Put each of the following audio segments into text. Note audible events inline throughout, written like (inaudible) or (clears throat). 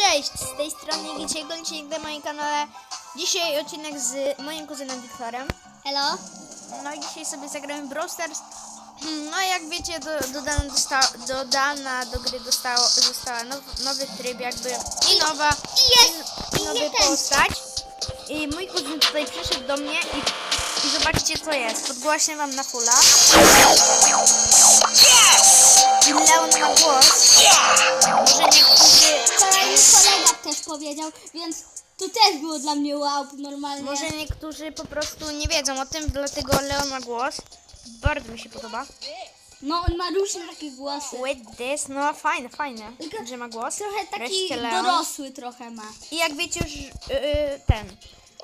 Cześć, z tej strony Gicie Gończyk na moim kanale. Dzisiaj odcinek z moim kuzynem Wiktorem. Hello? No i dzisiaj sobie zagramy Brawl Stars. (clears throat) No jak wiecie, do, dodana, dosta, dodana do gry dostało, została now, nowy tryb jakby i nowa I jest! i nowy postać. I mój kuzyn tutaj przyszedł do mnie i, i zobaczcie co jest. Podgłaśnię wam na fulla. I Leon ma głos. Może niektórzy... Kolega też powiedział, więc to też było dla mnie wow, normalnie. Może niektórzy po prostu nie wiedzą o tym, dlatego Leon ma głos. Bardzo mi się podoba. No, on ma różne takie głosy. With this, no fajne, fajne, Tylko że ma głos. Trochę taki Wreszcie Leon. dorosły trochę ma. I jak wiecie już yy, ten,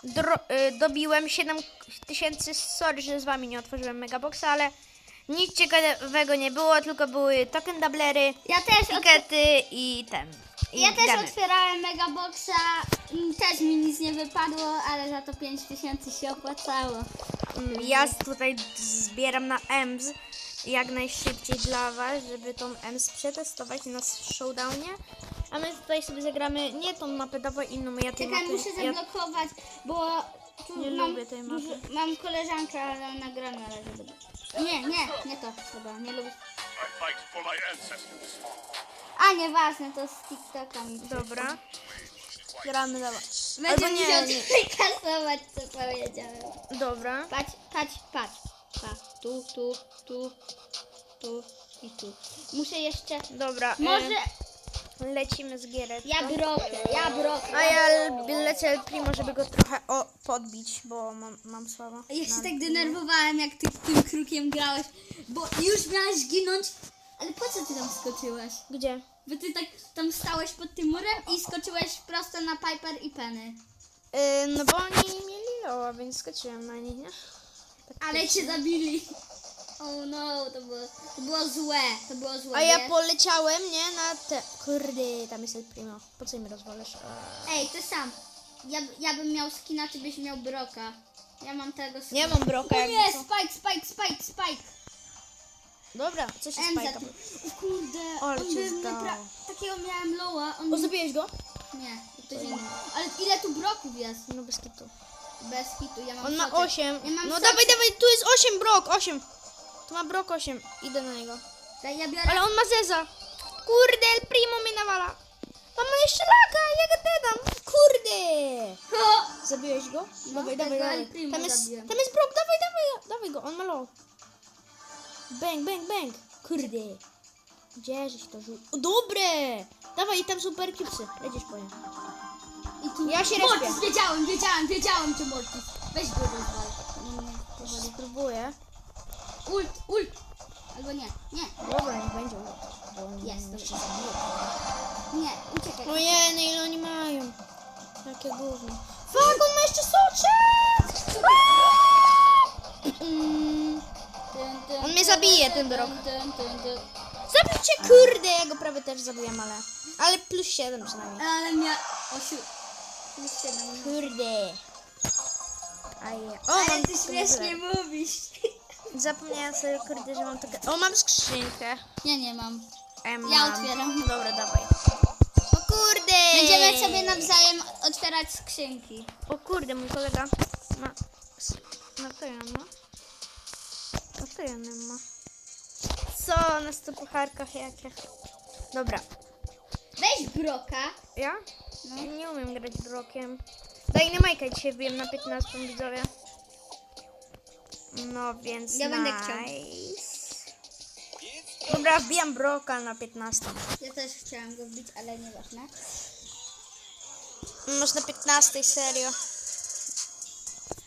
dro, yy, dobiłem 7000, sorry, że z wami nie otworzyłem Megaboxa, ale nic ciekawego nie było, tylko były token doublery, Ja też, otw- tikety i ten. I ja też damy. otwierałem Megaboxa, mm, też mi nic nie wypadło, ale za to 5000 się opłacało. Mm, Ja tutaj zbieram na EMS jak najszybciej dla Was, żeby tą EMS przetestować na showdownie. A my tutaj sobie zagramy nie tą mapę, dawaj inną, ja tej Czekaj, mapy... muszę ja, zablokować, bo tu Nie mam, lubię tej mapy. dużo- mam koleżankę, ale ona gra na razie. Nie, nie, nie to, dobra, nie lubię. Ancestors. A, nieważne, to z TikToka mi przyszło. Dobra. Gramy. Będzie Albo nie, musiał nie. kasować, co powiedziałem. Dobra. Patrz, patrz, patrz. patrz. Tu, tu, tu, tu i tu. Muszę jeszcze... Dobra. Może... E, lecimy z gierek. Ja brokę, ja brokę. A ja lecę El Primo, żeby go trochę o, podbić, bo mam, mam słabo. Ja się Na- tak denerwowałem, jak ty tym krukiem grałeś, bo już miałeś ginąć, ale po co ty tam skoczyłeś? Gdzie? Bo ty tak tam stałeś pod tym murem i skoczyłeś prosto na Piper i Penny. E, no bo oni nie mieli loa, więc skoczyłem na nich, nie? Ale cię zabili. Oh no, to było, to było złe, to było złe. A ja wiesz? poleciałem, nie? Na te... Kurde, tam jest El Primo. Po co mi rozwalasz? A. Ej, ty sam. Ja, ja bym miał skina, ty byś miał broka. Ja mam tego skina. Nie mam broka, O nie, co. Spike, Spike, Spike, Spike. Dobra, co się spajka? O kurde, Ale on by mnie pra... Takiego miałem loła, on... O, zabiłeś go? Nie, to inny. Ale ile tu broków jest? No bez kitu. Bez hitu, ja mam On ma soczek. 8. Ja No dawaj, dawaj, tu jest 8 brok, 8. Tu ma brok 8. Idę na niego. Daj, Ja biorę... Ale on ma zeza. Kurde, El Primo mnie nawala. Mam jeszcze laga, ja go dedam. Kurde. Zabiłeś go? dawaj, tego dawaj, El dawaj. Tam jest, zabiłem. tam jest brok, dawaj, dawaj, dawaj go, on ma low. Bang, bang, bang. Kurde. Gdzie żeś to rzucił? Dobre. Dawaj, tam są perkipsy. Lecisz po nie. I tu... Ja się Mortis, respię. wiedziałem, wiedziałem, wiedziałem, czy Mortis. Weź go rozwal. Nie, nie, powoli. Spróbuję. Ult, ult. Albo nie, nie, Dobra, niech będzie. Bo on Jest, jeszcze dobra. zabije. nie, uciekaj. Ojej, no ile oni mają? Jakie gówno. Fuck, on ma jeszcze soczek! Mm. Tyn, tyn, On mnie tyn, zabije, tyn, ten brok. tyn, tyn, tyn. Zabijcie, kurde, ja go prawie też zabiłem, ale... Ale plus 7 przynajmniej. Ale mia... Osiu... Plus siedem. Kurde. Aje. O, Ale mam ty śmiesznie mówisz. Zapomniałem sobie, kurde, że mam takie... O, mam skrzynkę. Ja nie mam. Em, Ja mam. otwieram. Dobra, dawaj. O kurde! Będziemy sobie nawzajem otwierać skrzynki. O kurde, mój kolega ma... No to ja ma. No to ja nie ma. Co na sto pucharkach jakie? Dobra. Weź broka. Ja? No. Nie umiem grać brokiem. Daj na majka dzisiaj wbiłem na 15 widzowie. No więc Ja będę nice. chciał. Dobra, wbijam broka na 15. Ja też chciałam go wbić, ale nieważne. Masz na 15 serio.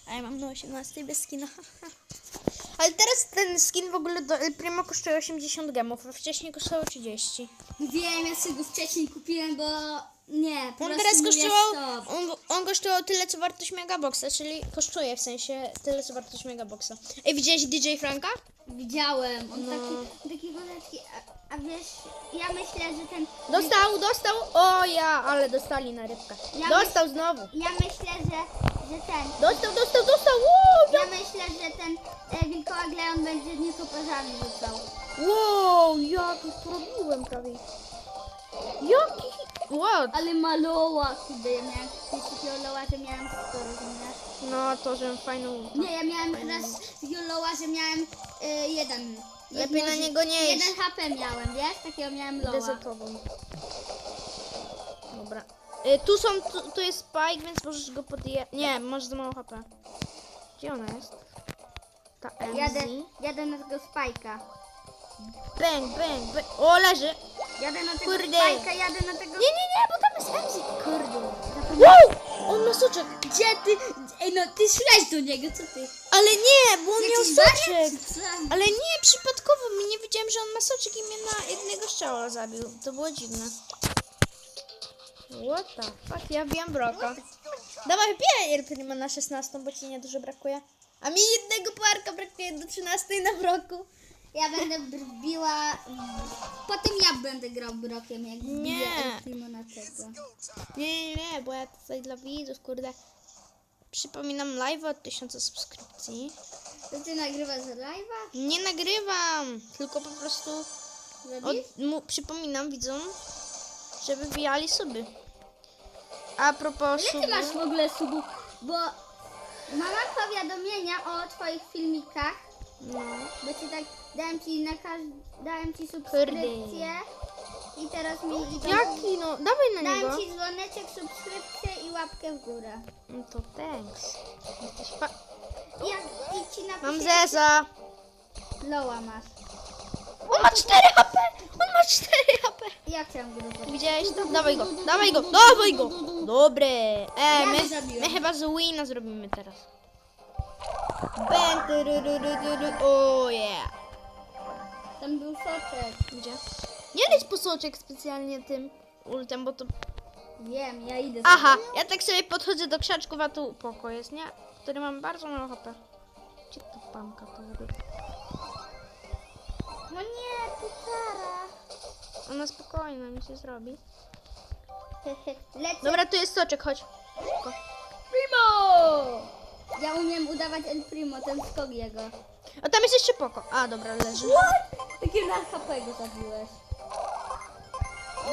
A ja mam na 18 bez skina. (laughs) Ale teraz ten skin w ogóle do El Primo kosztuje 80 gemów, a wcześniej kosztował 30. Wiem, ja sobie go wcześniej kupiłem, bo nie, po On teraz kosztował, on, on kosztował tyle co wartość Megaboxa, czyli kosztuje w sensie tyle co wartość Megaboxa. Ej, widziałeś DJ Franka? Widziałem, on No. taki, taki a, a wiesz, ja myślę, że ten... Dostał, dostał. O ja, ale dostali na rybkę. Ja Dostał znowu. Ja myślę, że, że ten... Dostał, dostał, dostał. Wow, Ja myślę, że ten e, wilkołak Leon będzie niekoparzami rzucał. wow ja tu porobiłem prawie. Jaki? What? Ale maloła, kurde, ja miałem, jeśli takiego loła, że miałem 100, rozumiesz? No, to, że fajną... Nie, ja miałem raz takiego loła, że miałem y, jeden. Lepiej na niego nie iść. Jeden HP miałem, wiesz? Takiego miałem Idę loła. tobą. Dobra. Y, tu są, tu, tu jest Spike, więc możesz go podje... Nie, masz za mało HP. Gdzie ona jest? Ta MZ. Jadę, jadę na tego spajka. Bang, bang, bang. O, leży! Jadę na tego Kurde. spajka, jadę na tego... Nie, nie, nie, bo tam jest MZ. Kurde. Wow! On ma soczek. Gdzie ty? Ej, no ty szleć do niego, co ty? Ale nie, bo on miał Jakiś wariat, soczek. czy co? Ale nie, przypadkowo. Mi nie wiedziałem, że on ma soczek i mnie na jednego strzała zabił. To było dziwne. What the fuck? Ja wbijam broka. Dawaj, wbijaj Irprima na 16, bo ci nie dużo brakuje. A mi jednego puarka brakuje do 13 na broku. Ja będę biła... Potem ja będę grał brokiem, jak Nie. na tego. Nie, nie, nie, bo ja tutaj dla widzów, kurde. Przypominam live od 1000 subskrypcji. To ty nagrywasz live'a? Nie nagrywam, tylko po prostu od, mu, przypominam widzom, żeby wbijali suby. A propos Ile ty masz w ogóle subów? Bo mam powiadomienia o twoich filmikach, no, bo ci tak dałem ci na każdy, dałem ci subskrypcję i teraz mi idą... jaki no, dawaj na Dałem niego. ci dzwoneczek, subskrypcję i łapkę w górę. No to thanks. Jesteś fa- I, jak, i ci napiszę... Mam zeza. Loła masz. On ma 4 HP, on ma 4 HP. Ja chciałam go zobaczyć. Widziałeś to? Dawaj go, dawaj go, dawaj go. Dobre. E, Ja my, my chyba z Wina zrobimy teraz. Ben, tyryryryryry, o yeah. Tam był soczek. Gdzie? Nie leć po soczek specjalnie tym ultem, bo to... Wiem, ja idę. Aha, ja tak sobie podchodzę do krzaczków, a tu poko jest, nie? Który mam bardzo mało HP. Gdzie ta pamka to robi? No nie, pitara. Ona spokojna, nic nie zrobi. (laughs) Lecę. Dobra, tu jest soczek, chodź. Szybko. Primo! Ja umiem udawać El Primo, ten skok jego. A tam jest jeszcze poko. A, dobra, leży. Takie na HP go zabiłeś.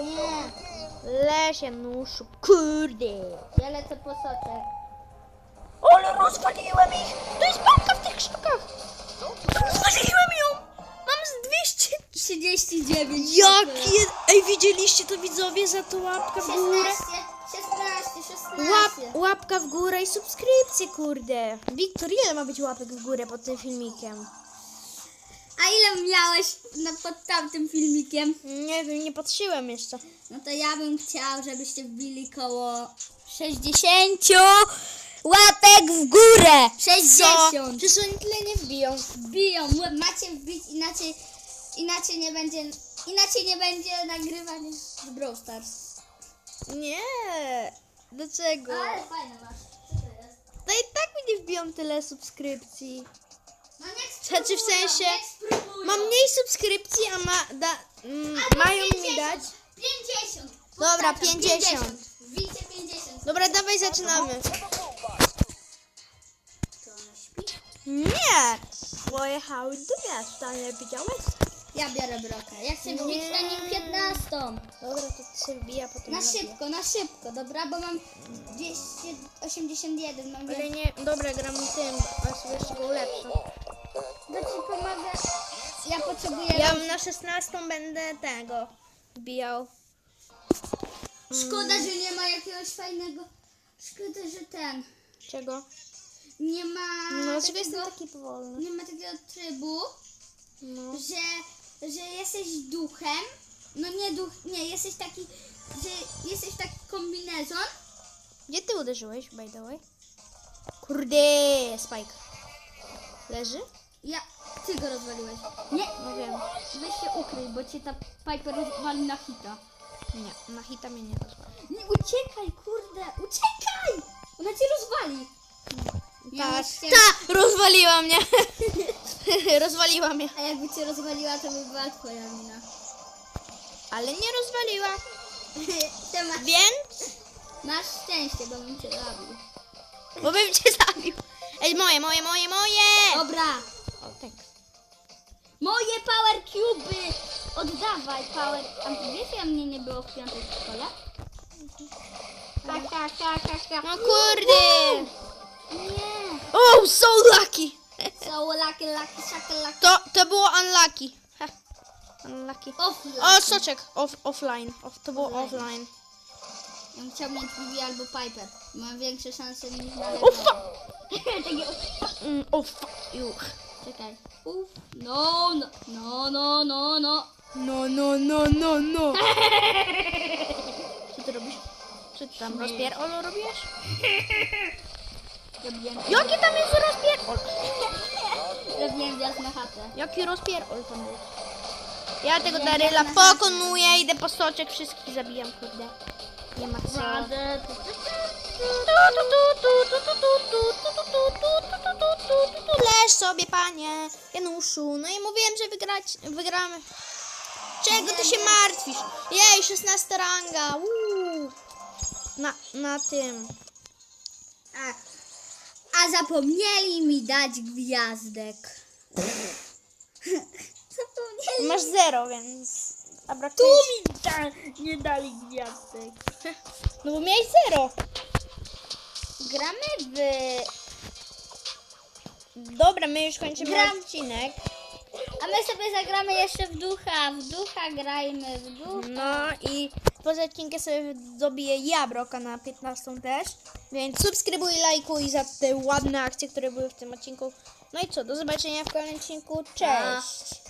Nie, Lesie, nuszu, kurde. ja lecę po soczek. Ale rozwaliłem ich! To jest pamka w tych krzakach! Rozwaliłem ją! Mam z 200... 39. Jaki... Ej, widzieliście to widzowie za to łapka w górę? 16, 16, 16. Łap, łapka w górę i subskrypcję, kurde. Wiktor, ile ma być łapek w górę pod tym filmikiem? A ile miałeś na, pod tamtym filmikiem? Nie wiem, nie patrzyłem jeszcze. No to ja bym chciał, żebyście wbili koło 60 łapek w górę. 60. Przecież oni tyle nie wbiją. Wbiją, macie wbić, inaczej, inaczej nie będzie, inaczej nie będzie nagrywania z Brawl Stars. Nie. Dlaczego? Ale fajne masz. Co to jest? No i tak mi nie wbiją tyle subskrypcji. No niech Znaczy w spróbują, sensie, niech spróbują. mam mniej subskrypcji, a ma, da, mm, Albo mają mi 50, dać. 50. Dobra, Powtarzam, 50. Wbijcie 50. Dobra, dawaj zaczynamy. To ona śpi? Nie! Pojechały do miasta, nie widziałeś? Ja biorę brokę. Ja chcę wbić na nim 15. Dobra, to się wbija potem. Na robię. szybko, na szybko, dobra, bo mam 281, mam Ale nie, dobra, gram tym, a sobie jeszcze go ulepszę. To ci pomogę. Ja potrzebuję. Ja na 16 będę tego wbijał. Szkoda, że nie ma jakiegoś fajnego. Szkoda, że ten. Czego? Nie ma. No, dlaczego jestem takiego, taki powolny? nie ma takiego trybu, No. że, że jesteś duchem. No nie duch, nie, jesteś taki, że jesteś taki kombinezon. Gdzie ty uderzyłeś, by the way? Kurde, Spike. Leży? Ja. Ty go rozwaliłeś. Nie, No wiem. weź się ukryj, bo cię ta Piper rozwali na hita. Nie, na hita mnie nie rozwali. Nie, uciekaj, kurde, uciekaj! Ona cię rozwali. Tak, się- ta, rozwaliła mnie. (laughs) (laughs) rozwaliła mnie. A jakby cię rozwaliła, to by była twoja wina. Ale nie rozwaliła. (laughs) Ty masz, Więc, masz szczęście, bo bym cię zabił. bo bym cię zabił. Ej, moje, moje, moje, moje. Dobra, O, tak. Moje power cuby! Oddawaj power... A wiesz, ja mnie nie było w piątej w szkole? Ha, ha, ha, ha, ha. No kurde! Nie! Oh, so lucky! So lucky, lucky, sucky, lucky. To, to było unlucky. Ha, unlucky. Off, O, soczek. Off, offline. Off, to było offline. Ja bym chciał mieć Bibi albo Piper. Mam większe szanse niż na O, fuck! (laughs) Takie... Mm, fuck you. Czekaj. Uf. No, no, no, no, no, no. No, no, no, no, no. (laughs) Co ty robisz? Co ty tam rozpierdol robisz? (laughs) Jaki tam jest rozpierdol? (laughs) robiłem wjazd na chatę. Jaki rozpierdol tam był? Ja tego Daryla pokonuję, idę po soczek, wszystkich zabijam, kurde. Nie ma co. Leż sobie, panie Januszu. No i mówiłem, że wygrać, wygramy. Czego ty się martwisz? Jej, 16 ranga. Uuu. Na, na tym. A, a zapomnieli mi dać gwiazdek. (laughs) zapomnieli. Masz zero, więc... A Tu brakuje ci- mi da, nie dali gwiazdek. (laughs) No bo miałeś zero. Gramy w... Dobra, my już kończymy Gram. odcinek. A my sobie zagramy jeszcze w ducha. W ducha grajmy w ducha. No i poza odcinkiem sobie dobiję Jabroka na 15 też. Więc subskrybuj, lajkuj za te ładne akcje, które były w tym odcinku. No i co, do zobaczenia w kolejnym odcinku. Cześć!